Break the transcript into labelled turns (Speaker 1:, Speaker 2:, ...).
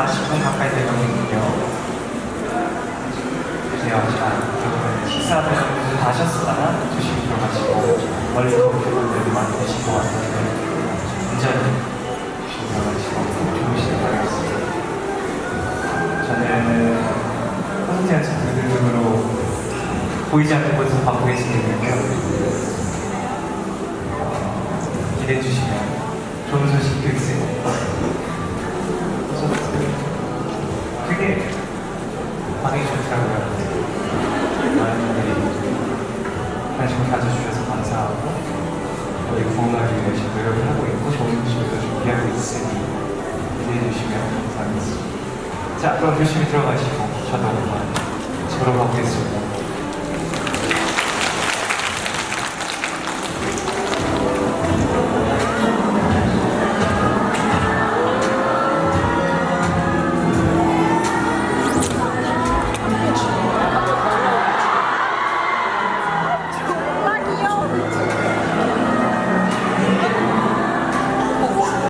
Speaker 1: 40분 가까이 되고 있군요. 그래요, 자, 식사를 다셨으나 드시고 들어가시고. 멀리 거리도 많이 계신 것 안전히 조심히 들어가시고 주무시길 바라겠습니다. 저는 콘서트 연습으로 보이지 않는 곳에서 받고 계시는데요. 기대해 주시면 좋은 소식도 있습니다. 되게 반응이 좋더라고요. 많은 분들이 관심 가져주셔서 우리 구원하기 위해서 노력을 하고 있고 좋은 소식도 준비하고 있으니 기대해 주시면 감사하겠습니다. 자, 그럼 조심히 들어가시고 저도 집으로 가보겠습니다.